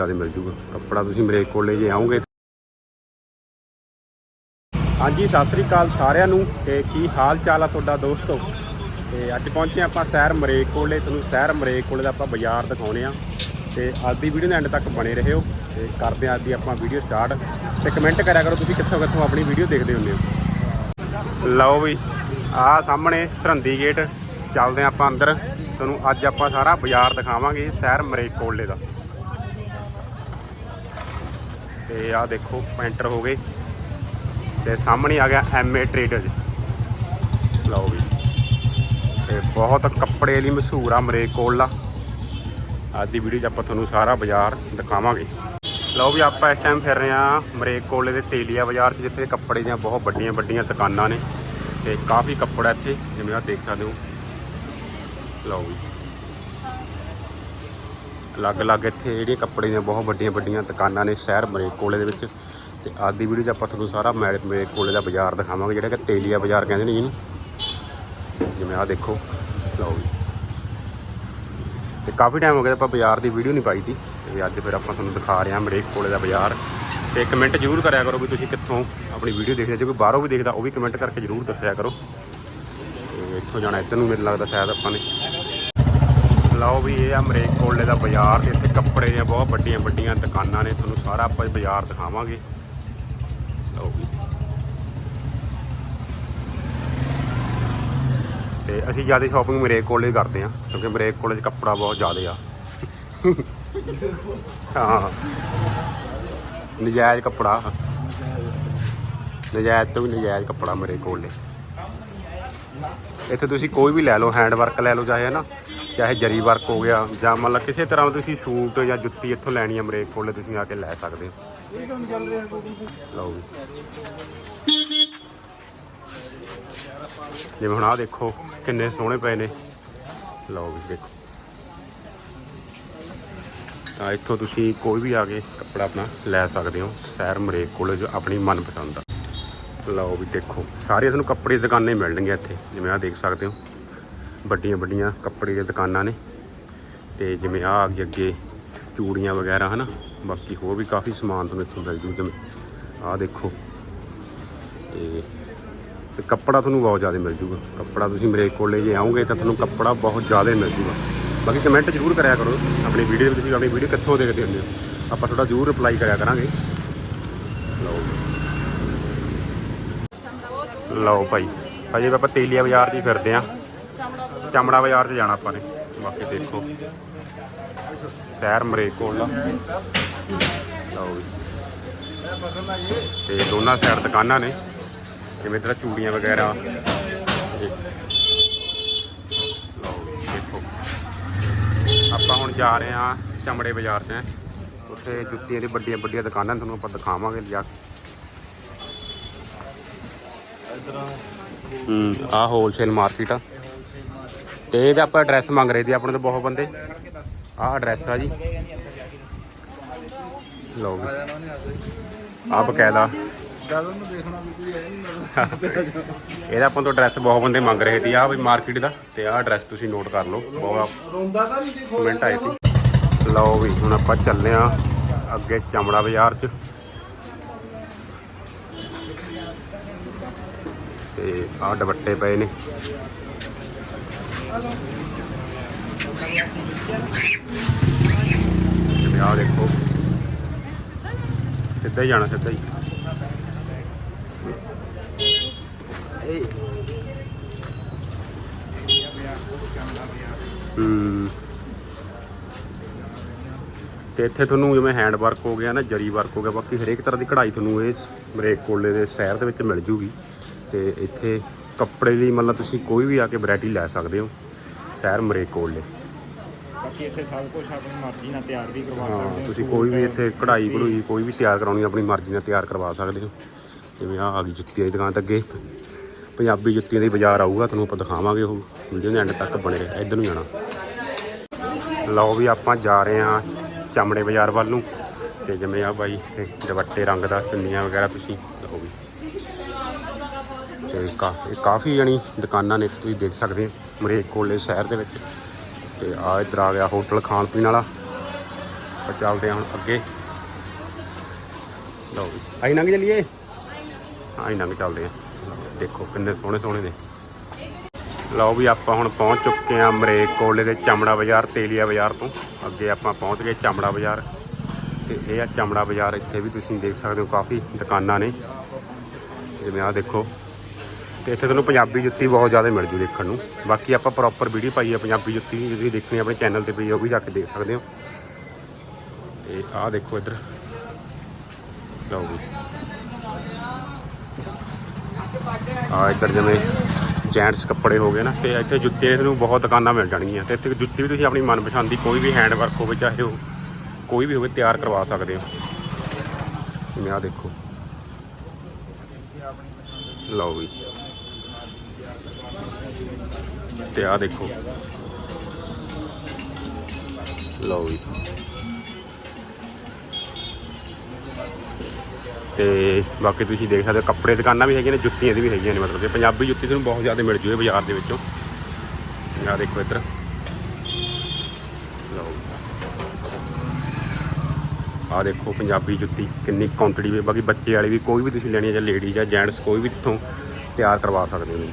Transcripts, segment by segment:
ਜ਼ਿਆਦਾ ਮਿਲ ਜੂਗਾ। ਕੱਪੜਾ ਤੁਸੀਂ ਮਰੇਕ ਕੋਲੇ ਜੇ ਆਓਗੇ। ਹਾਂਜੀ, ਸਤਿ ਸ੍ਰੀ ਅਕਾਲ ਸਾਰਿਆਂ ਨੂੰ। ਤੇ ਕੀ ਹਾਲ ਚਾਲ ਆ ਤੁਹਾਡਾ ਦੋਸਤੋ? ਤੇ ਅੱਜ ਪਹੁੰਚੇ ਆਪਾਂ ਸ਼ਹਿਰ ਮਰੇਕ ਕੋਲੇ ਤੁਹਾਨੂੰ ਸ਼ਹਿਰ ਮਰੇਕ ਕੋਲੇ ਦਾ ਆਪਾਂ ਬਾਜ਼ਾਰ ਦਿਖਾਉਣੇ ਆ ਤੇ ਅੱਜ ਦੀ ਵੀਡੀਓ ਦੇ ਐਂਡ ਤੱਕ ਬਣੇ ਰਹਿਓ ਤੇ ਕਰਦੇ ਆ ਅੱਜ ਦੀ ਆਪਾਂ ਵੀਡੀਓ ਸਟਾਰਟ ਤੇ ਕਮੈਂਟ ਕਰਿਆ ਕਰੋ ਤੁਸੀਂ ਕਿੱਥੋਂ ਕਿੱਥੋਂ ਆਪਣੀ ਵੀਡੀਓ ਦੇਖਦੇ ਹੁੰਦੇ ਹੋ। ਲਓ ਵੀ ਆਹ ਸਾਹਮਣੇ ਸਰਹੰਦੀ ਗੇਟ ਚੱਲਦੇ ਆ ਆਪਾਂ ਅੰਦਰ। ਤੁਹਾਨੂੰ ਅੱਜ ਆਪਾਂ ਸਾਰਾ ਬਾਜ਼ਾਰ ਦਿਖਾਵਾਂਗੇ ਸ਼ਹਿਰ ਮਰੇਕ ਕੋਲੇ ਦਾ। ਤੇ ਆਹ ਦੇਖੋ ਐਂਟਰ ਹੋ ਗਏ। ਤੇ ਸਾਹਮਣੇ ਆ ਗਿਆ ਐਮਏ ਟ੍ਰੇਡਰਜ਼ ਲਓ ਵੀ। ਤੇ ਬਹੁਤ ਕੱਪੜੇ ਲਈ ਮਸ਼ਹੂਰ ਆ ਮਰੇਕ ਕੋਲਾ। ਅੱਜ ਦੀ ਵੀਡੀਓ 'ਚ ਆਪਾਂ ਤੁਹਾਨੂੰ ਸਾਰਾ ਬਾਜ਼ਾਰ ਦਿਖਾਵਾਂਗੇ। ਲਓ ਵੀ ਆਪਾਂ ਇਸ ਟਾਈਮ ਫਿਰ ਰਹੇ ਆ ਮਰੇਕ ਕੋਲੇ ਦੇ ਤੇਲੀਆ ਬਾਜ਼ਾਰ 'ਚ, ਜਿੱਥੇ ਕੱਪੜੇ ਦੀਆਂ ਬਹੁਤ ਵੱਡੀਆਂ ਵੱਡੀਆਂ ਦੁਕਾਨਾਂ ਨੇ। ਤੇ ਕਾਫੀ ਕੱਪੜਾ ਇੱਥੇ, ਜਿਵੇਂ ਆਹ ਦੇਖ ਸਕਦੇ ਹੋ। ਲਓ ਵੀ। ਅਲੱਗ-ਅਲੱਗ ਇੱਥੇ ਜਿਹੜੀਆਂ ਕੱਪੜੇ ਦੀਆਂ ਬਹੁਤ ਵੱਡੀਆਂ ਵੱਡੀਆਂ ਦੁਕਾਨਾਂ ਨੇ ਸ਼ਹਿਰ ਮਰੇਕ ਕੋਲੇ ਦੇ ਵਿੱਚ। ਤੇ ਅੱਜ ਦੀ ਵੀਡੀਓ 'ਚ ਆਪਾਂ ਤੁਹਾਨੂੰ ਸਾਰਾ ਮਰੇਕ ਮਰੇਕ ਕੋਲੇ ਦਾ ਬਾਜ਼ਾਰ ਦਿਖਾਵਾਂਗੇ, ਜਿਹੜਾ ਕਿ ਤੇਲੀਆ ਬਾਜ਼ਾਰ ਕਹਿੰਦੇ ਨੇ ਜਿਹਨੂੰ ਜਿਵੇਂ ਆਹ ਦੇਖੋ, ਲਓ ਵੀ ਤੇ ਕਾਫੀ ਟਾਈਮ ਹੋ ਗਿਆ ਆਪਾਂ ਬਾਜ਼ਾਰ ਦੀ ਵੀਡੀਓ ਨਹੀਂ ਪਾਈ ਤੀ ਤੇ ਅੱਜ ਫਿਰ ਆਪਾਂ ਤੁਹਾਨੂੰ ਦਿਖਾ ਰਹੇ ਹਾਂ ਮਰੇਕ ਕੋਲੇ ਦਾ ਬਾਜ਼ਾਰ। ਤੇ ਕਮੈਂਟ ਜ਼ਰੂਰ ਕਰਿਆ ਕਰੋ ਵੀ ਤੁਸੀਂ ਕਿੱਥੋਂ ਆਪਣੀ ਵੀਡੀਓ ਦੇਖਦੇ ਜੇ ਕੋਈ ਬਾਹਰੋਂ ਵੀ ਦੇਖਦਾ, ਉਹ ਵੀ ਕਮੈਂਟ ਕਰਕੇ ਜ਼ਰੂਰ ਦੱਸਿਆ ਕਰੋ। ਤੇ ਇੱਥੋਂ ਜਾਣਾ, ਇੱਧਰ ਨੂੰ ਮੈਨੂੰ ਲੱਗਦਾ ਸ਼ਾਇਦ ਆਪਾਂ ਨੇ। ਲਓ ਵੀ ਇਹ ਆ ਮਰੇਕ ਕੋਲੇ ਦਾ ਬਾਜ਼ਾਰ ਤੇ ਇੱਥੇ ਕੱਪੜੇ ਦੀਆਂ ਬਹੁਤ ਵੱਡੀਆਂ ਵੱਡੀਆਂ ਦੁਕਾਨਾਂ ਨੇ, ਤੁਹਾਨੂੰ ਸਾਰਾ ਆਪਾਂ ਬਾਜ਼ਾਰ ਦਿਖਾਵਾਂਗੇ। ਲਓ ਵੀ। ਤੇ ਅਸੀਂ ਜ਼ਿਆਦਾ ਸ਼ਾਪਿੰਗ ਮਰੇਕ ਕੋਲੇ ਕਰਦੇ ਆ ਕਿਉਂਕਿ ਮਰੇਕ ਕੋਲੇ 'ਚ ਕੱਪੜਾ ਬਹੁਤ ਜ਼ਿਆਦਾ ਆ। ਹਾਂ। ਨਜਾਇਜ਼ ਕੱਪੜਾ। ਨਜਾਇਜ਼ ਤੋਂ ਵੀ ਨਜਾਇਜ਼ ਕੱਪੜਾ ਮਰੇਕ ਕੋਲੇ। ਇੱਥੇ ਤੁਸੀਂ ਕੋਈ ਵੀ ਲੈ ਲਓ ਹੈਂਡ ਵਰਕ ਲੈ ਲਓ, ਚਾਹੇ ਹੈ ਨਾ। ਚਾਹੇ ਜਰੀ ਵਰਕ ਹੋ ਗਿਆ ਜਾਂ ਮਤਲਬ ਕਿਸੇ ਤਰ੍ਹਾਂ ਦਾ ਤੁਸੀਂ ਸੂਟ ਜਾਂ ਜੁੱਤੀ ਇੱਥੋਂ ਲੈਣੀ ਹੈ ਮਰੇਕ ਕੋਲੇ, ਤੁਸੀਂ ਆ ਕੇ ਲੈ ਸਕਦੇ ਹੋ। ਲਓ ਵੀ ਜਿਵੇਂ ਹੁਣ ਆਹ ਦੇਖੋ, ਕਿੰਨੇ ਸੋਹਣੇ ਪਏ ਨੇ। ਲਓ ਵੀ ਦੇਖੋ। ਤਾਂ ਇੱਥੋਂ ਤੁਸੀਂ ਕੋਈ ਵੀ ਆ ਕੇ ਕੱਪੜਾ ਆਪਣਾ ਲੈ ਸਕਦੇ ਹੋ ਸ਼ਹਿਰ ਮਰੇਕ ਕੋਲੇ ਜੋ ਆਪਣੀ ਮਨਪਸੰਦ ਦਾ ਲਓ ਵੀ ਦੇਖੋ ਸਾਰੇ ਤੁਹਾਨੂੰ ਕੱਪੜੇ ਦੀ ਦੁਕਾਨਾਂ ਹੀ ਮਿਲਣਗੀਆਂ ਇੱਥੇ, ਜਿਵੇਂ ਆਹ ਦੇਖ ਸਕਦੇ ਹੋ। ਵੱਡੀਆਂ ਵੱਡੀਆਂ ਕੱਪੜੇ ਦੀਆਂ ਦੁਕਾਨਾਂ ਨੇ ਤੇ ਜਿਵੇਂ ਆ ਗਈ ਅੱਗੇ ਚੂੜੀਆਂ ਵਗੈਰਾ, ਹਨਾ? ਬਾਕੀ ਹੋਰ ਵੀ ਕਾਫੀ ਸਮਾਨ ਤੁਹਾਨੂੰ ਇੱਥੋਂ ਮਿਲ ਜੂ ਜਿਵੇਂ ਆਹ ਦੇਖੋ। ਤੇ ਤੇ ਕੱਪੜਾ ਤੁਹਾਨੂੰ ਬਹੁਤ ਜ਼ਿਆਦਾ ਮਿਲ ਜੂਗਾ। ਕੱਪੜਾ ਤੁਸੀਂ ਮੇਰੇ ਕੋਲੇ ਜੇ ਆਓਗੇ ਤਾਂ ਤੁਹਾਨੂੰ ਕੱਪੜਾ ਬਹੁਤ ਜ਼ਿਆਦਾ ਮਿਲ ਜੂਗਾ। ਬਾਕੀ ਕਮੈਂਟ ਜ਼ਰੂਰ ਕਰਿਆ ਕਰੋ। ਆਪਣੀ ਵੀਡੀਓ ਵਿੱਚ ਤੁਸੀਂ ਆਪਣੀ ਵੀਡੀਓ ਕਿੱਥੋਂ ਦੇਖਦੇ ਹੁੰਦੇ ਹੋ? ਆਪਾਂ ਤੁਹਾਡਾ ਜ਼ਰੂਰ ਰਿਪਲਾਈ ਕਰਿਆ ਕਰਾਂਗੇ। ਲਓ। ਲਓ ਭਾਈ। ਹਜੇ ਆਪਾਂ ਤੇਲੀਆ ਬਾਜ਼ਾਰ 'ਚ ਹੀ ਫਿਰਦੇ ਆ ਚਮੜਾ ਬਾਜ਼ਾਰ 'ਚ ਜਾਣਾ ਆਪਾਂ ਨੇ। ਬਾਕੀ ਦੇਖੋ। ਸ਼ਹਿਰ ਮਰੇਕ ਕੋਲ ਦਾ ਲਓ ਜੀ। ਤੇ ਦੋਨਾਂ ਸਾਈਡ ਦੁਕਾਨਾਂ ਨੇ। ਜਿਵੇਂ ਤੇਰਾ ਚੂੜੀਆਂ ਵਗੈਰਾ। ਤੇ ਦੇਖੋ। ਆਪਾਂ ਹੁਣ ਜਾ ਰਹੇ ਆ ਚਮੜੇ ਬਾਜ਼ਾਰ 'ਚ। ਉੱਥੇ ਜੁੱਤੀਆਂ ਦੀ ਵੱਡੀਆਂ ਵੱਡੀਆਂ ਦੁਕਾਨਾਂ ਤੁਹਾਨੂੰ ਆਪਾਂ ਦਿਖਾਵਾਂਗੇ ਲਿਜਾ ਕੇ। ਹੂੰ ਆ ਹੋਲਸੇਲ ਮਾਰਕੀਟ ਆ। ਤੇ ਇਹਦਾ ਆਪਾਂ ਐਡਰੈਸ ਮੰਗ ਰਹੇ ਸੀ ਆਪਣੇ ਤੋਂ ਬਹੁਤ ਬੰਦੇ। ਆਹ ਐਡਰੈਸ ਆ ਜੀ। ਲਓ ਵੀ। ਆ ਬਕਾਇਦਾ। ਇਹਦਾ ਆਪਾਂ ਤੋਂ ਐਡਰੈਸ ਬਹੁਤ ਬੰਦੇ ਮੰਗ ਰਹੇ ਸੀ। ਆ ਵੀ ਮਾਰਕੀਟ ਦਾ ਤੇ ਆਹ ਐਡਰੈਸ ਤੁਸੀਂ ਨੋਟ ਕਰ ਲਓ। ਬਹੁਤ ਰੋਂਦਾ ਤਾਂ ਨਹੀਂ ਦੇਖੋ। ਕਮੈਂਟ ਆਏ ਸੀ। ਲਓ ਵੀ ਹੁਣ ਆਪਾਂ ਚੱਲੇ ਆ ਅੱਗੇ ਚਮੜਾ ਬਾਜ਼ਾਰ 'ਚ। ਤੇ ਆਹ ਦੁਪੱਟੇ ਪਏ ਨੇ। ਜਿਵੇਂ ਦੇਖੋ। ਸਿੱਧਾ ਹੀ ਜਾਣਾ, ਸਿੱਧਾ ਹੀ। ਤੇ ਇੱਥੇ ਤੁਹਾਨੂੰ ਜਿਵੇਂ ਹੈਂਡ ਵਰਕ ਹੋ ਗਿਆ ਨਾ, ਜਰੀ ਵਰਕ ਹੋ ਗਿਆ, ਬਾਕੀ ਹਰੇਕ ਤਰ੍ਹਾਂ ਦੀ ਕਢਾਈ ਤੁਹਾਨੂੰ ਇਹ ਮਰੇਕ ਕੋਲੇ ਦੇ ਸ਼ਹਿਰ ਦੇ ਵਿੱਚ ਮਿਲ ਜੂਗੀ। ਤੇ ਇੱਥੇ ਕੱਪੜੇ ਲਈ ਮਤਲਬ ਤੁਸੀਂ ਕੋਈ ਵੀ ਆ ਕੇ ਵੈਰਾਈਟੀ ਲੈ ਸਕਦੇ ਹੋ। ਸ਼ਹਿਰ ਮਰੇਕ ਕੋਲੇ ਬਾਕੀ ਇੱਥੇ ਸਭ ਕੁਝ ਆਪਣੀ ਮਰਜ਼ੀ ਨਾਲ ਤਿਆਰ ਵੀ ਕਰਵਾ ਸਕਦੇ ਹਾਂ ਤੁਸੀਂ ਕੋਈ ਵੀ ਇੱਥੇ ਕਢਾਈ ਕਢੂਈ ਕੋਈ ਵੀ ਤਿਆਰ ਕਰਾਉਣੀ ਆਪਣੀ ਮਰਜ਼ੀ ਨਾਲ ਤਿਆਰ ਕਰਵਾ ਸਕਦੇ ਹੋ। ਜਿਵੇਂ ਆਹ ਆ ਗਈ ਜੁੱਤੀ ਦੀ ਦੁਕਾਨ ਤੇ ਅੱਗੇ। ਪੰਜਾਬੀ ਜੁੱਤੀਆਂ ਦੀ ਬਾਜ਼ਾਰ ਆਊਗਾ ਤੁਹਾਨੂੰ ਆਪਾਂ ਦਿਖਾਵਾਂਗੇ ਉਹ। ਵੀਡੀਓ ਦੇ ਐਂਡ ਤੱਕ ਬਣੇ ਰਹੇ ਇੱਧਰ ਨੂੰ ਜਾਣਾ। ਲਓ ਵੀ ਆਪਾਂ ਜਾ ਰਹੇ ਹਾਂ ਚਮੜੇ ਬਾਜ਼ਾਰ ਵੱਲ ਨੂੰ। ਤੇ ਜਿਵੇਂ ਆ ਬਾਈ ਇੱਥੇ ਦੁਪੱਟੇ ਰੰਗ ਦਾ ਚੁੰਨੀਆਂ ਵਗੈਰਾ ਤੁਸੀਂ ਲਓ ਵੀ। ਤੇ ਕਾ ਕਾਫੀ ਜਣੀ ਦੁਕਾਨਾਂ ਨੇ, ਤੁਸੀਂ ਦੇਖ ਸਕਦੇ ਹੋ, ਮਰੇਕ ਕੋਲੇ ਸ਼ਹਿਰ ਦੇ ਵਿੱਚ। ਤੇ ਆ ਇੱਧਰ ਆ ਗਿਆ ਹੋਟਲ ਖਾਣ ਪੀਣ ਵਾਲਾ। ਆਪਾਂ ਚੱਲਦੇ ਹਾਂ ਹੁਣ ਅੱਗੇ। ਲਓ ਵੀ ਆਈ ਲੰਘ ਚਲੀਏ ਆਈ ਲੰਘ ਚੱਲਦੇ ਹਾਂ। ਦੇਖੋ ਕਿੰਨੇ ਸੋਹਣੇ ਸੋਹਣੇ ਨੇ। ਲਓ ਵੀ ਆਪਾਂ ਹੁਣ ਪਹੁੰਚ ਚੁੱਕੇ ਹਾਂ ਮਰੇਕ ਕੋਲੇ ਦੇ ਚਮੜਾ ਬਾਜ਼ਾਰ, ਤੇਲੀਆ ਬਾਜ਼ਾਰ ਤੋਂ। ਅੱਗੇ ਆਪਾਂ ਪਹੁੰਚ ਗਏ ਚਮੜਾ ਬਾਜ਼ਾਰ। ਤੇ ਇਹ ਆ ਚਮੜਾ ਬਾਜ਼ਾਰ, ਇੱਥੇ ਵੀ ਤੁਸੀਂ ਦੇਖ ਸਕਦੇ ਹੋ ਕਾਫੀ ਦੁਕਾਨਾਂ ਨੇ। ਜਿਵੇਂ ਆਹ ਦੇਖੋ ਤੇ ਇੱਥੇ ਤੁਹਾਨੂੰ ਪੰਜਾਬੀ ਜੁੱਤੀ ਬਹੁਤ ਜ਼ਿਆਦਾ ਮਿਲ ਜੂ ਦੇਖਣ ਨੂੰ। ਬਾਕੀ ਆਪਾਂ ਪ੍ਰੋਪਰ ਵੀਡੀਓ ਪਾਈ ਹੈ ਪੰਜਾਬੀ ਜੁੱਤੀ ਦੀ, ਜੇ ਤੁਸੀਂ ਦੇਖਣੀ ਆਪਣੇ ਚੈਨਲ ਤੇ ਪਈ ਉਹ ਵੀ ਜਾ ਕੇ ਦੇਖ ਸਕਦੇ ਹੋ। ਤੇ ਆਹ ਦੇਖੋ ਇੱਧਰ। ਲਓ ਜੀ। ਆ ਇੱਧਰ ਜਿਵੇਂ ਜੈਂਟਸ ਕੱਪੜੇ ਹੋ ਗਏ ਨਾ ਤੇ ਇੱਥੇ ਜੁੱਤੀਆਂ ਤੁਹਾਨੂੰ ਬਹੁਤ ਦੁਕਾਨਾਂ ਮਿਲ ਜਾਣਗੀਆਂ। ਤੇ ਇੱਥੇ ਜੁੱਤੀ ਵੀ ਤੁਸੀਂ ਆਪਣੀ ਮਨਪਸੰਦ ਦੀ ਕੋਈ ਵੀ ਹੈਂਡ ਵਰਕ ਹੋਵੇ ਚਾਹੇ ਉਹ ਕੋਈ ਵੀ ਹੋਵੇ ਤਿਆਰ ਕਰਵਾ ਸਕਦੇ ਹੋ। ਜਿਵੇਂ ਆਹ ਦੇਖੋ। ਲਓ ਵੀ ਤੇ ਆਹ ਦੇਖੋ। ਲਓ ਜੀ। ਤੇ ਬਾਕੀ ਤੁਸੀਂ ਦੇਖ ਸਕਦੇ ਹੋ, ਕੱਪੜੇ ਦੁਕਾਨਾਂ ਵੀ ਹੈਗੀਆਂ ਨੇ, ਜੁੱਤੀਆਂ ਦੀ ਵੀ ਹੈਗੀਆਂ ਨੇ, ਮਤਲਬ ਕਿ ਪੰਜਾਬੀ ਜੁੱਤੀ ਤੁਹਾਨੂੰ ਬਹੁਤ ਜ਼ਿਆਦਾ ਮਿਲ ਜੂਏ ਬਾਜ਼ਾਰ ਦੇ ਵਿੱਚੋਂ। ਆਹ ਦੇਖੋ ਇੱਧਰ। ਲਓ ਆਹ ਦੇਖੋ ਪੰਜਾਬੀ ਜੁੱਤੀ ਕਿੰਨੀ ਕੁਆਂਟੀਟੀ ਵੀ ਬਾਕੀ ਬੱਚੇ ਵਾਲੀ ਵੀ ਕੋਈ ਵੀ ਤੁਸੀਂ ਲੈਣੀ ਹੈ ਜਾਂ ਲੇਡੀ ਜਾਂ ਜੈਂਟਸ ਕੋਈ ਵੀ ਇੱਥੋਂ ਤਿਆਰ ਕਰਵਾ ਸਕਦੇ ਹੋ ਜੀ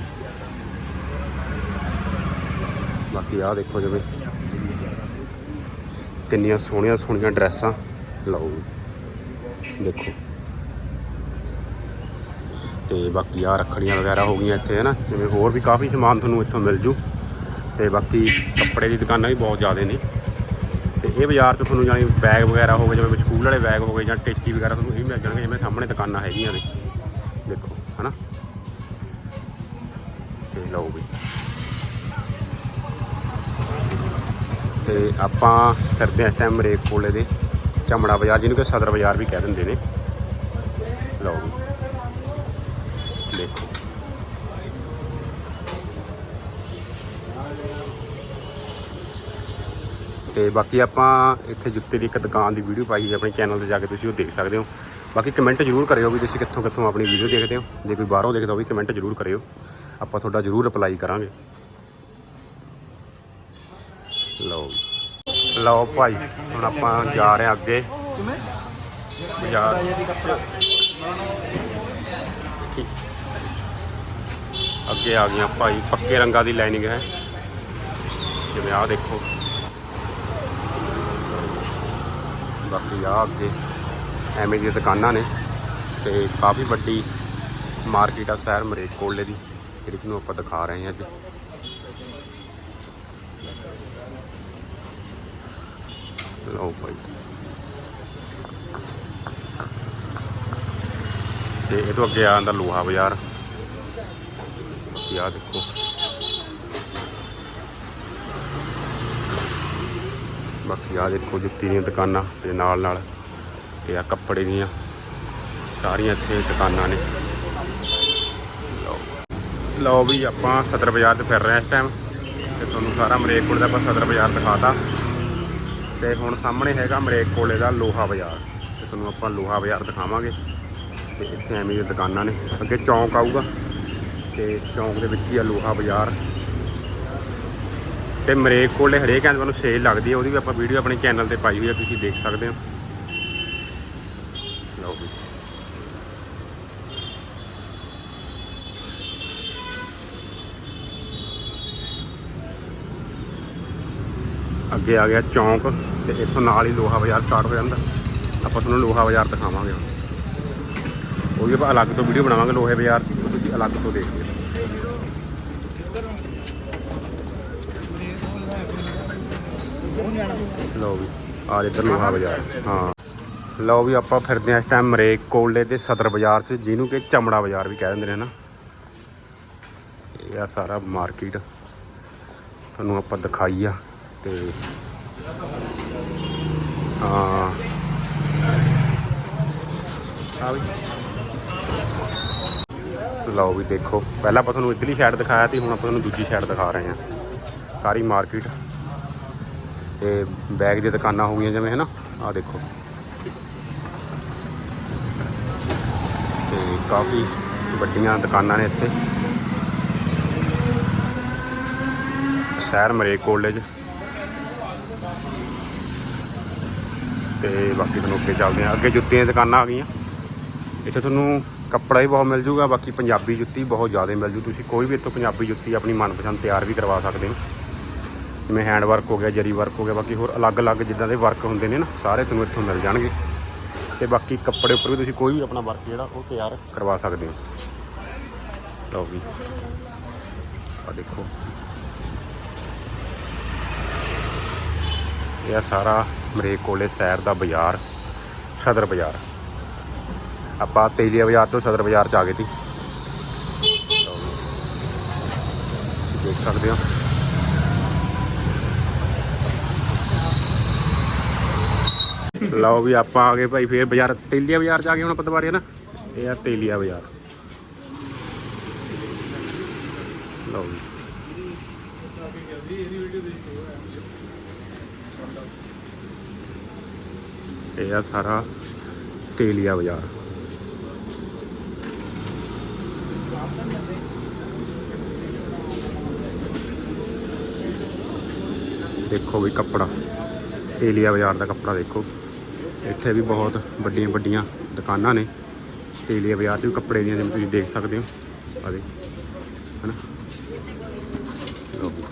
ਬਾਕੀ ਆਹ ਦੇਖੋ ਜਿਵੇਂ ਕਿੰਨੀਆਂ ਸੋਹਣੀਆਂ ਸੋਹਣੀਆਂ ਡਰੈਸਾਂ। ਲਓ ਦੇਖੋ। ਤੇ ਬਾਕੀ ਆ ਰੱਖੜੀਆਂ ਵਗੈਰਾ ਹੋ ਗਈਆਂ ਇੱਥੇ ਹੈ ਨਾ ਜਿਵੇਂ ਹੋਰ ਵੀ ਕਾਫੀ ਸਮਾਨ ਤੁਹਾਨੂੰ ਇੱਥੋਂ ਮਿਲ ਜੂ। ਤੇ ਬਾਕੀ ਕੱਪੜੇ ਦੀ ਦੁਕਾਨਾਂ ਵੀ ਬਹੁਤ ਜ਼ਿਆਦਾ ਨੇ। ਤੇ ਇਹ ਬਾਜ਼ਾਰ 'ਚ ਤੁਹਾਨੂੰ ਜਾਨੀ ਬੈਗ ਵਗੈਰਾ ਹੋ ਗਏ, ਜਿਵੇਂ ਸਕੂਲ ਵਾਲੇ ਬੈਗ ਹੋ ਗਏ ਜਾਂ ਟੇਚੀ ਵਗੈਰਾ ਤੁਹਾਨੂੰ ਇਹ ਮਿਲ ਜਾਣਗੇ, ਜਿਵੇਂ ਸਾਹਮਣੇ ਦੁਕਾਨਾਂ ਹੈਗੀਆਂ ਨੇ। ਦੇਖੋ, ਹਨਾ? ਤੇ ਲਓ ਵੀ। ਤੇ ਆਪਾਂ ਫਿਰਦੇ ਹਾਂ ਇਸ ਟਾਈਮ ਮਰੇਕ ਕੋਲੇ ਦੇ ਚਮੜਾ ਬਾਜ਼ਾਰ, ਜਿਹਨੂੰ ਕਿ ਸਦਰ ਬਾਜ਼ਾਰ ਵੀ ਕਹਿ ਦਿੰਦੇ ਨੇ। ਲਓ ਵੀ ਦੇਖੋ। ਤੇ ਬਾਕੀ ਆਪਾਂ ਇੱਥੇ ਜੁੱਤੇ ਦੀ ਇੱਕ ਦੁਕਾਨ ਦੀ ਵੀਡੀਓ ਪਾਈ ਹੈ, ਆਪਣੇ ਚੈਨਲ ਤੇ ਜਾ ਕੇ ਤੁਸੀਂ ਉਹ ਦੇਖ ਸਕਦੇ ਹੋ। ਬਾਕੀ ਕਮੈਂਟ ਜ਼ਰੂਰ ਕਰਿਓ ਵੀ ਤੁਸੀਂ ਕਿੱਥੋਂ ਕਿੱਥੋਂ ਆਪਣੀ ਵੀਡੀਓ ਦੇਖਦੇ ਹੋ। ਜੇ ਕੋਈ ਬਾਹਰੋਂ ਦੇਖਦਾ ਉਹ ਵੀ ਕਮੈਂਟ ਜ਼ਰੂਰ ਕਰਿਓ। ਆਪਾਂ ਤੁਹਾਡਾ ਜ਼ਰੂਰ ਰਿਪਲਾਈ ਕਰਾਂਗੇ। ਲਓ। ਲਓ ਭਾਈ, ਹੁਣ ਆਪਾਂ ਜਾ ਰਹੇ ਹਾਂ ਅੱਗੇ। ਬਾਜ਼ਾਰ। ਅੱਗੇ ਆ ਗਈਆਂ ਭਾਈ, ਪੱਕੇ ਰੰਗਾਂ ਦੀ ਲਾਈਨਿੰਗ ਹੈ। ਜਿਵੇਂ ਆਹ ਦੇਖੋ। ਬਾਕੀ ਆ ਅੱਗੇ। ਐਵੇਂ ਦੀਆਂ ਦੁਕਾਨਾਂ ਨੇ। ਤੇ ਕਾਫੀ ਵੱਡੀ ਮਾਰਕੀਟ ਆ ਸ਼ਹਿਰ ਮਰੇਕ ਕੋਲੇ ਦੀ। ਜਿਹੜੀ ਤੁਹਾਨੂੰ ਆਪਾਂ ਦਿਖਾ ਰਹੇ ਹਾਂ ਅੱਜ Oh ਲਓ ਭਾਈ ਤੇ ਇਹ ਤੋਂ ਅੱਗੇ ਆ ਜਾਂਦਾ ਲੋਹਾ ਬਾਜ਼ਾਰ। ਬਾਕੀ ਆ ਦੇਖੋ। ਬਾਕੀ ਆ ਦੇਖੋ ਜੁੱਤੀ ਦੀਆਂ ਦੁਕਾਨਾਂ ਤੇ ਨਾਲ ਨਾਲ ਤੇ ਆ ਕੱਪੜੇ ਦੀਆਂ। ਸਾਰੀਆਂ ਇੱਥੇ ਦੁਕਾਨਾਂ ਨੇ। ਲਓ। ਲਓ ਵੀ ਆਪਾਂ ਸਦਰ ਬਾਜ਼ਾਰ ਤੇ ਫਿਰ ਰਹੇ ਹਾਂ ਇਸ ਟਾਈਮ ਤੇ ਤੁਹਾਨੂੰ ਸਾਰਾ ਮਰੇਕੋਲ ਦਾ ਆਪਾਂ ਸਦਰ ਬਾਜ਼ਾਰ ਦਿਖਾਤਾ। ਤੇ ਹੁਣ ਸਾਹਮਣੇ ਹੈਗਾ ਮਰੇਕ ਕੋਲੇ ਦਾ ਲੋਹਾ ਬਾਜ਼ਾਰ। ਤੇ ਤੁਹਾਨੂੰ ਆਪਾਂ ਲੋਹਾ ਬਾਜ਼ਾਰ ਦਿਖਾਵਾਂਗੇ। ਤੇ ਇੱਥੇ ਐਵੇਂ ਦੀਆਂ ਦੁਕਾਨਾਂ ਨੇ। ਅੱਗੇ ਚੌਂਕ ਆਊਗਾ। ਤੇ ਚੌਂਕ ਦੇ ਵਿੱਚ ਹੀ ਆ ਲੋਹਾ ਬਾਜ਼ਾਰ। ਤੇ ਮਰੇਕ ਕੋਲੇ ਹਰੇਕ ਐਤਵਾਰ ਨੂੰ ਸੇਲ ਲੱਗਦੀ ਹੈ ਉਹਦੀ ਵੀ ਆਪਾਂ ਵੀਡੀਓ ਆਪਣੇ ਚੈਨਲ ਤੇ ਪਾਈ ਹੋਈ ਹੈ ਤੁਸੀਂ ਦੇਖ ਸਕਦੇ ਹੋ। ਲਓ ਵੀ ਅੱਗੇ ਆ ਗਿਆ ਚੌਂਕ ਤੇ ਇੱਥੋਂ ਨਾਲ ਹੀ ਲੋਹਾ ਬਾਜ਼ਾਰ ਸਟਾਰਟ ਹੋ ਜਾਂਦਾ। ਆਪਾਂ ਤੁਹਾਨੂੰ ਲੋਹਾ ਬਾਜ਼ਾਰ ਦਿਖਾਵਾਂਗੇ ਉਹ ਵੀ ਆਪਾਂ ਅਲੱਗ ਤੋਂ ਵੀਡੀਓ ਬਣਾਵਾਂਗੇ ਲੋਹੇ ਬਾਜ਼ਾਰ ਦੀ ਤੁਸੀਂ ਅਲੱਗ ਤੋਂ ਦੇਖ ਲਿਓ ਲਓ ਵੀ, ਆ ਜਿੱਧਰ ਲੋਹਾ ਬਾਜ਼ਾਰ। ਹਾਂ। ਲਓ ਵੀ ਆਪਾਂ ਫਿਰਦੇ ਆ ਇਸ ਟਾਈਮ ਮਰੇਕ ਕੋਲੇ ਦੇ ਸਦਰ ਬਾਜ਼ਾਰ 'ਚ, ਜਿਹਨੂੰ ਕਿ ਚਮੜਾ ਬਾਜ਼ਾਰ ਵੀ ਕਹਿ ਦਿੰਦੇ ਨੇ ਨਾ ਇਹ ਆ ਸਾਰਾ ਮਾਰਕੀਟ ਤੁਹਾਨੂੰ ਆਪਾਂ ਦਿਖਾਈ ਆ। ਤੇ ਹਾਂ ਆ ਵੀ ਲਓ ਵੀ ਦੇਖੋ, ਪਹਿਲਾਂ ਆਪਾਂ ਤੁਹਾਨੂੰ ਇਧਰਲੀ ਸਾਈਡ ਦਿਖਾਇਆ ਤੇ ਹੁਣ ਆਪਾਂ ਤੁਹਾਨੂੰ ਦੂਜੀ ਸਾਈਡ ਦਿਖਾ ਰਹੇ ਹਾਂ। ਸਾਰੀ ਮਾਰਕੀਟ ਤੇ ਬੈਗ ਦੀਆਂ ਦੁਕਾਨਾਂ ਹੋ ਗਈਆਂ ਜਿਵੇਂ ਹੈ ਨਾ ਆ ਦੇਖੋ। ਤੇ ਕਾਫੀ ਵੱਡੀਆਂ ਦੁਕਾਨਾਂ ਨੇ ਇੱਥੇ। ਸ਼ਹਿਰ ਮਰੇ ਕਾਲਜ। ਤੇ ਬਾਕੀ ਤੁਹਾਨੂੰ ਅੱਗੇ ਚੱਲਦੇ ਆ ਅੱਗੇ ਜੁੱਤੀਆਂ ਦੀਆਂ ਦੁਕਾਨਾਂ ਆ ਗਈਆਂ। ਇੱਥੇ ਤੁਹਾਨੂੰ ਕੱਪੜਾ ਵੀ ਬਹੁਤ ਮਿਲ ਜੂਗਾ, ਬਾਕੀ ਪੰਜਾਬੀ ਜੁੱਤੀ ਬਹੁਤ ਜ਼ਿਆਦਾ ਮਿਲ ਜੂ। ਤੁਸੀਂ ਕੋਈ ਵੀ ਇੱਥੋਂ ਪੰਜਾਬੀ ਜੁੱਤੀ ਆਪਣੀ ਮਨਪਸੰਦ ਤਿਆਰ ਵੀ ਕਰਵਾ ਸਕਦੇ ਹੋ। ਜਿਵੇਂ ਹੈਂਡ ਵਰਕ ਹੋ ਗਿਆ, ਜਰੀ ਵਰਕ ਹੋ ਗਿਆ, ਬਾਕੀ ਹੋਰ ਅਲੱਗ-ਅਲੱਗ ਜਿੱਦਾਂ ਦੇ ਵਰਕ ਹੁੰਦੇ ਨੇ ਨਾ, ਸਾਰੇ ਤੁਹਾਨੂੰ ਇੱਥੋਂ ਮਿਲ ਜਾਣਗੇ। ਤੇ ਬਾਕੀ ਕੱਪੜੇ ਉੱਪਰ ਵੀ ਤੁਸੀਂ ਕੋਈ ਵੀ ਆਪਣਾ ਵਰਕ ਜਿਹੜਾ, ਉਹ ਤਿਆਰ ਕਰਵਾ ਸਕਦੇ ਹੋ। ਲਓ ਵੀ। ਆ ਦੇਖੋ। ਇਹ ਸਾਰਾ ਮਰੇਕ ਕੋਲੇ ਸ਼ਹਿਰ ਦਾ ਬਾਜ਼ਾਰ, ਸਦਰ ਬਾਜ਼ਾਰ। ਆਪਾਂ ਤੇਲੀਆ ਬਾਜ਼ਾਰ ਤੋਂ ਸਦਰ ਬਾਜ਼ਾਰ ਚ ਆ ਗਏ ਸੀ। ਲਓ ਵੀ। ਦੇਖ ਸਕਦੇ ਹੋ। ਲਓ ਵੀ ਆਪਾਂ ਆ ਗਏ ਭਾਈ, ਫੇਰ ਬਾਜ਼ਾਰ, ਤੇਲੀਆ ਬਾਜ਼ਾਰ ਚ ਆ ਗਏ ਹੁਣ ਆਪਾਂ ਦੁਬਾਰੇ ਨਾ ਇਹ ਆ ਤੇਲੀਆ ਬਾਜ਼ਾਰ। ਲਓ ਵੀ ਇਹ ਆ ਸਾਰਾ ਤੇਲੀਆ ਬਾਜ਼ਾਰ। ਦੇਖੋ ਵੀ ਕੱਪੜਾ, ਤੇਲੀਆ ਬਾਜ਼ਾਰ ਦਾ ਕੱਪੜਾ ਦੇਖੋ। ਇੱਥੇ ਵੀ ਬਹੁਤ ਵੱਡੀਆਂ ਵੱਡੀਆਂ ਦੁਕਾਨਾਂ ਨੇ। ਤੇਲੀਆ ਬਾਜ਼ਾਰ 'ਚ ਵੀ ਕੱਪੜੇ ਦੀਆਂ ਜਿਵੇਂ ਤੁਸੀਂ ਦੇਖ ਸਕਦੇ ਹੋ। ਆ ਦੇ ਹਨਾ ਲਓ ਵੀ।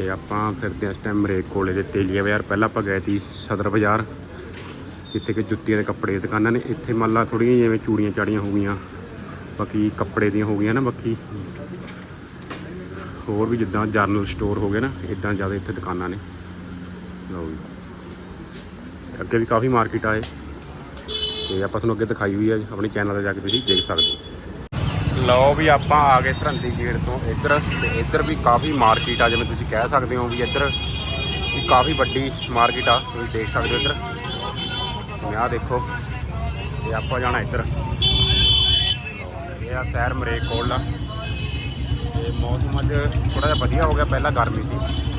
ਤੇ ਆਪਾਂ ਫਿਰਦੇ ਹਾਂ ਇਸ ਟਾਈਮ ਮਰੇਕ ਕੋਲੇ ਦੇ ਤੇਲੀਆ ਬਾਜ਼ਾਰ ਪਹਿਲਾਂ ਆਪਾਂ ਗਏ ਸੀ ਸਦਰ ਬਾਜ਼ਾਰ। ਜਿੱਥੇ ਕਿ ਜੁੱਤੀਆਂ ਦੇ ਕੱਪੜੇ ਦੀਆਂ ਦੁਕਾਨਾਂ ਨੇ, ਇੱਥੇ ਮੰਨ ਲਾ ਥੋੜ੍ਹੀਆਂ ਜਿਵੇਂ ਚੂੜੀਆਂ ਚਾੜੀਆਂ ਹੋ ਗਈਆਂ। ਬਾਕੀ ਕੱਪੜੇ ਦੀਆਂ ਹੋ ਗਈਆਂ ਨਾ ਬਾਕੀ। ਹੋਰ ਵੀ ਜਿੱਦਾਂ ਜਰਨਲ ਸਟੋਰ ਹੋ ਗਏ ਨਾ ਇਦਾਂ ਜ਼ਿਆਦਾ ਇੱਥੇ ਦੁਕਾਨਾਂ ਨੇ। ਲਓ ਜੀ। ਅੱਗੇ ਵੀ ਕਾਫੀ ਮਾਰਕੀਟ ਆਏ। ਤੇ ਆਪਾਂ ਤੁਹਾਨੂੰ ਅੱਗੇ ਦਿਖਾਈ ਹੋਈ ਹੈ ਆਪਣੇ ਚੈਨਲ ਤੇ ਜਾ ਕੇ ਤੁਸੀਂ ਦੇਖ ਸਕਦੇ ਹੋ। ਲਓ ਵੀ ਆਪਾਂ ਆ ਗਏ ਸਰਹੰਦੀ ਗੇਟ ਤੋਂ। ਇੱਧਰ ਤੇ ਇੱਧਰ ਵੀ ਕਾਫੀ ਮਾਰਕੀਟ ਆ, ਜਿਵੇਂ ਤੁਸੀਂ ਕਹਿ ਸਕਦੇ ਹੋ ਵੀ ਇੱਧਰ ਵੀ ਕਾਫੀ ਵੱਡੀ ਮਾਰਕੀਟ ਆ, ਤੁਸੀਂ ਦੇਖ ਸਕਦੇ ਹੋ ਇੱਧਰ। ਜਿਵੇਂ ਆਹ ਦੇਖੋ, ਤੇ ਆਪਾਂ ਜਾਣਾ ਇੱਧਰ। ਇਹ ਆ ਸ਼ਹਿਰ ਮਰੇਕ ਕੋਲ ਆ। ਤੇ ਮੌਸਮ ਅੱਜ ਥੋੜਾ ਜਿਹਾ ਵਧੀਆ ਹੋ ਗਿਆ, ਪਹਿਲਾਂ ਗਰਮੀ ਸੀ।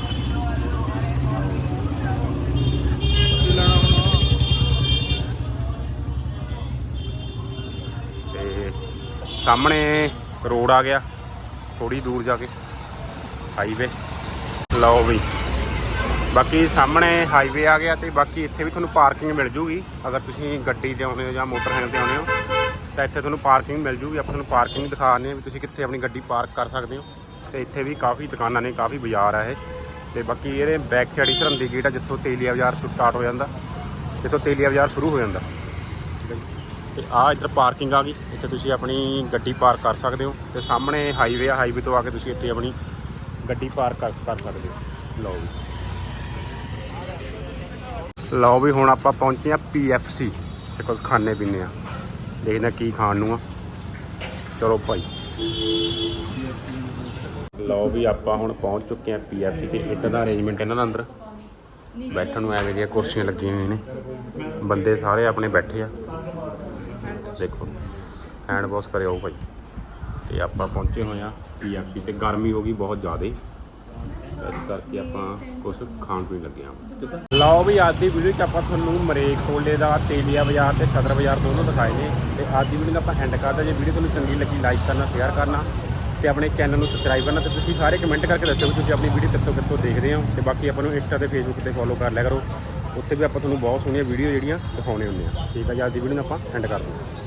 ਸਾਹਮਣੇ ਰੋਡ ਆ ਗਿਆ ਥੋੜੀ ਦੂਰ ਜਾ ਕੇ ਹਾਈਵੇ ਲਓ ਵੀ, ਬਾਕੀ ਸਾਹਮਣੇ ਹਾਈਵੇ ਆ ਗਿਆ ਤੇ ਬਾਕੀ ਇੱਥੇ ਵੀ ਤੁਹਾਨੂੰ ਪਾਰਕਿੰਗ ਮਿਲ ਜੂਗੀ। ਅਗਰ ਤੁਸੀਂ ਗੱਡੀ ਤੇ ਆਉਂਦੇ ਹੋ ਜਾਂ ਮੋਟਰਸਾਈਕਲ ਤੇ ਆਉਂਦੇ ਹੋ, ਤਾਂ ਇੱਥੇ ਤੁਹਾਨੂੰ ਪਾਰਕਿੰਗ ਮਿਲ ਜੂਗੀ। ਆਪਾਂ ਤੁਹਾਨੂੰ ਪਾਰਕਿੰਗ ਦਿਖਾਉਂਦੇ ਹਾਂ ਵੀ ਤੁਸੀਂ ਕਿੱਥੇ ਆਪਣੀ ਗੱਡੀ ਪਾਰਕ ਕਰ ਸਕਦੇ ਹੋ। ਤੇ ਇੱਥੇ ਵੀ ਕਾਫੀ ਦੁਕਾਨਾਂ ਨੇ, ਕਾਫੀ ਬਾਜ਼ਾਰ ਆ ਇਹ। ਤੇ ਬਾਕੀ ਇਹਦੇ ਬੈਕ ਸਾਈਡ ਹੀ ਸਰਹੰਦੀ ਗੇਟ ਆ, ਜਿੱਥੋਂ ਤੇਲੀਆ ਬਾਜ਼ਾਰ ਸਟਾਰਟ ਹੋ ਜਾਂਦਾ। ਜਿੱਥੋਂ ਤੇਲੀਆ ਬਾਜ਼ਾਰ ਸ਼ੁਰੂ ਹੋ ਜਾਂਦਾ। ਤੇ ਆ ਇੱਧਰ ਪਾਰਕਿੰਗ ਆ ਗਈ। ਇੱਥੇ ਤੁਸੀਂ ਆਪਣੀ ਗੱਡੀ ਪਾਰਕ ਕਰ ਸਕਦੇ ਹੋ ਤੇ ਸਾਹਮਣੇ ਹਾਈਵੇ ਆ ਹਾਈਵੇ ਤੋਂ ਆ ਕੇ ਤੁਸੀਂ ਇੱਥੇ ਆਪਣੀ ਗੱਡੀ ਪਾਰਕ ਕਰ ਕਰ ਸਕਦੇ ਹੋ। ਲਓ ਵੀ। ਲਓ ਵੀ ਹੁਣ ਆਪਾਂ ਪਹੁੰਚੇ ਆ PFC ਤੇ ਕੁਝ ਖਾਣੇ ਪੀਣੇ ਆ। ਦੇਖਦੇ ਹਾਂ ਕੀ ਖਾਣ ਨੂੰ ਆ। ਚਲੋ ਭਾਈ। ਲਓ ਵੀ ਆਪਾਂ ਹੁਣ ਪਹੁੰਚ ਚੁੱਕੇ ਆ PFC ਤੇ ਇੱਧਰ ਦਾ ਅਰੇਂਜਮੈਂਟ ਇਹਨਾਂ ਦਾ ਅੰਦਰ। ਬੈਠਣ ਨੂੰ ਐਵੇਂ ਦੀਆਂ ਕੁਰਸੀਆਂ ਲੱਗੀਆਂ ਹੋਈਆਂ ਨੇ। ਬੰਦੇ ਸਾਰੇ ਆਪਣੇ ਬੈਠੇ ਆ। ਦੇਖੋ ਹੈਂਡ ਵਾਸ਼ ਕਰਿਓ ਭਾਈ। ਤੇ ਆਪਾਂ ਪਹੁੰਚੇ ਹੋਏ ਆ PFC ਤੇ। ਗਰਮੀ ਹੋ ਗਈ ਬਹੁਤ ਜ਼ਿਆਦਾ। ਇਸ ਕਰਕੇ ਆਪਾਂ ਕੁਝ ਖਾਣ ਪੀਣ ਲੱਗੇ ਆ ਲਓ ਵੀ ਅੱਜ ਦੀ ਵੀਡੀਓ 'ਚ ਆਪਾਂ ਤੁਹਾਨੂੰ ਮਰੇਕ ਕੋਲੇ ਦਾ, ਤੇਲੀਆ ਬਾਜ਼ਾਰ ਤੇ ਸਦਰ ਬਾਜ਼ਾਰ ਦੋਨੋਂ ਦਿਖਾਏ ਨੇ। ਤੇ ਅੱਜ ਦੀ ਵੀਡੀਓ ਨੂੰ ਆਪਾਂ ਐਂਡ ਕਰਦੇ ਜੇ ਵੀਡੀਓ ਤੁਹਾਨੂੰ ਚੰਗੀ ਲੱਗੀ ਲਾਈਕ ਕਰਨਾ ਸ਼ੇਅਰ ਕਰਨਾ ਤੇ ਆਪਣੇ ਚੈਨਲ ਨੂੰ ਸਬਸਕ੍ਰਾਈਬ ਕਰਨਾ। ਤੇ ਤੁਸੀਂ ਸਾਰੇ ਕਮੈਂਟ ਕਰਕੇ ਦੱਸਿਓ ਵੀ ਤੁਸੀਂ ਆਪਣੀ ਵੀਡੀਓ ਕਿੱਥੋਂ ਕਿੱਥੋਂ ਦੇਖਦੇ ਹੋ। ਤੇ ਬਾਕੀ ਆਪਾਂ ਨੂੰ ਇੰਸਟਾ ਤੇ ਫੇਸਬੁੱਕ ਤੇ ਫੋਲੋ ਕਰ ਲਿਆ ਕਰੋ। ਉੱਥੇ ਵੀ ਆਪਾਂ ਤੁਹਾਨੂੰ ਬਹੁਤ ਸੋਹਣੀਆਂ ਵੀਡੀਓ ਜਿਹੜੀਆਂ ਦਿਖਾਉਣੇ ਹੁੰਦੇ ਆ। ਠੀਕ ਆ ਜੀ, ਅੱਜ ਦੀ ਵੀਡੀਓ ਨੂੰ ਆਪਾਂ ਐਂਡ ਕਰਦੇ ਹਾਂ।